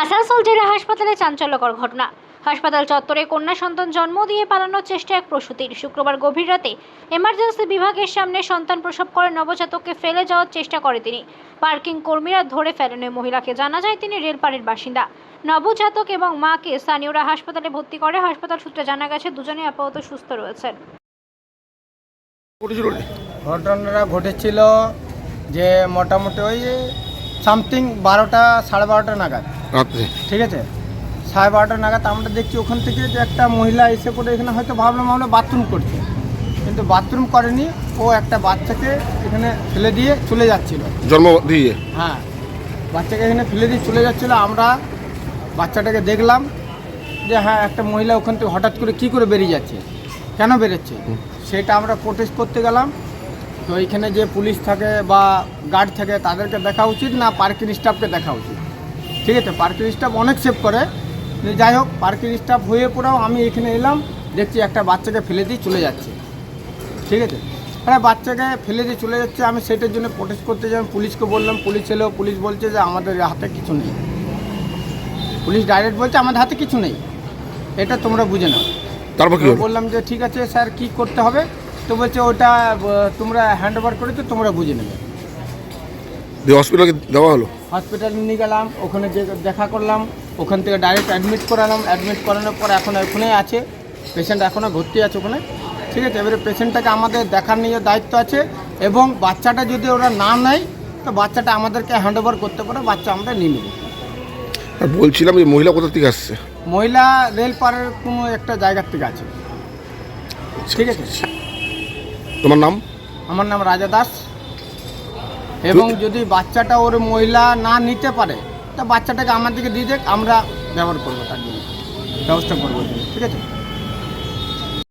আসানসোল জেলা হাসপাতালে চাঞ্চল্যকর ঘটনা। হাসপাতাল চত্বরে কন্যা সন্তান জন্ম দিয়ে পালানোর চেষ্টা এক প্রসূতির। শুক্রবার গভীর রাতে এমার্জেন্সি বিভাগের সামনে সন্তান প্রসব করে নবজাতককে ফেলে যাওয়ার চেষ্টা করে তিনি। পার্কিং কর্মীরা ধরে ফেলেন ওই মহিলাকে। জানা যায়, তিনি রেলপাড়ের বাসিন্দা। নবজাতক এবং মাকে স্থানীয়রা হাসপাতালে ভর্তি করে। হাসপাতাল সূত্রে জানা গেছে দুজনে আপাতত সুস্থ রয়েছেন। ঘটনাটা ঘটেছিল যে মোটামুটি ওই সামথিং বারোটা সাড়ে বারোটা নাগাদ। রাত্রে। ঠিক আছে? সাড়ে বারোটা নাগাদ আমরা দেখছি ওখান থেকে যে একটা মহিলা এসে করে এখানে হয়তো ভাবলাম আমরা বাথরুম করছে। কিন্তু বাথরুম করেনি ও একটা বাচ্চাকে এখানে ফেলে দিয়ে চলে যাচ্ছিল। জন্ম দিয়ে? হ্যাঁ। বাচ্চাকে এখানে ফেলে দিয়ে চলে যাচ্ছিল আমরা বাচ্চাটাকে দেখলাম যে হ্যাঁ একটা মহিলা ওখান থেকে হঠাৎ করে কি করে বেরিয়ে যাচ্ছে? কেন বেরোচ্ছে? সেটা আমরা প্রোটেস্ট করতে গেলাম। তো এখানে যে পুলিশ থাকে বা গার্ড থাকে তাদেরকে দেখা উচিত না পার্কিং স্টাফকে দেখা উচিত? ঠিক আছে পার্কিং স্টাফ অনেক সেভ করে। যাই হোক পার্কিং স্টাফ হয়ে পড়েও আমি এখানে এলাম দেখছি একটা বাচ্চাকে ফেলে দিয়ে চলে যাচ্ছে। ঠিক আছে? হ্যাঁ বাচ্চাকে ফেলে দিয়ে চলে যাচ্ছে আমি সেটার জন্য প্রোটেস্ট করতে যাই পুলিশকে বললাম পুলিশ এলেও পুলিশ বলছে যে আমাদের হাতে কিছু নেই। পুলিশ ডাইরেক্ট বলছে আমাদের হাতে কিছু নেই। এটা তোমরা বুঝে নাও। তারপর বললাম যে ঠিক আছে স্যার কি করতে হবে? তো বলছে ওটা তোমরা হ্যান্ড ওভার করেছ তোমরা বুঝে নেবে। দিয়ে হসপিটালে দেওয়া হলো? হসপিটালে নিয়ে গেলাম ওখানে যে দেখা করলাম ওখান থেকে ডাইরেক্ট অ্যাডমিট করালাম। অ্যাডমিট করানোর পর এখন ওখানে আছে পেশেন্ট এখনও ভর্তি আছে ওখানে। ঠিক আছে এবারে পেশেন্টটাকে আমাদের দেখার নিয়ে দায়িত্ব আছে এবং বাচ্চাটা যদি ওরা না নেয় তো বাচ্চাটা আমাদেরকে হ্যান্ড ওভার করতে পারে বাচ্চা আমরা নিয়ে নেব। আর বলছিলাম এই মহিলা কোথা থেকে আসছে? মহিলা রেলপাড়ের কোনো একটা জায়গার থেকে আছে। ঠিক আছে? তোমার নাম? আমার নাম রাজা দাস। এবং যদি বাচ্চাটা ওর মহিলা না নিতে পারে তা বাচ্চাটাকে আমাদেরকে দিয়ে দেখ আমরা ব্যবহার করব তার জন্য। ব্যবস্থা করব ঠিক আছে?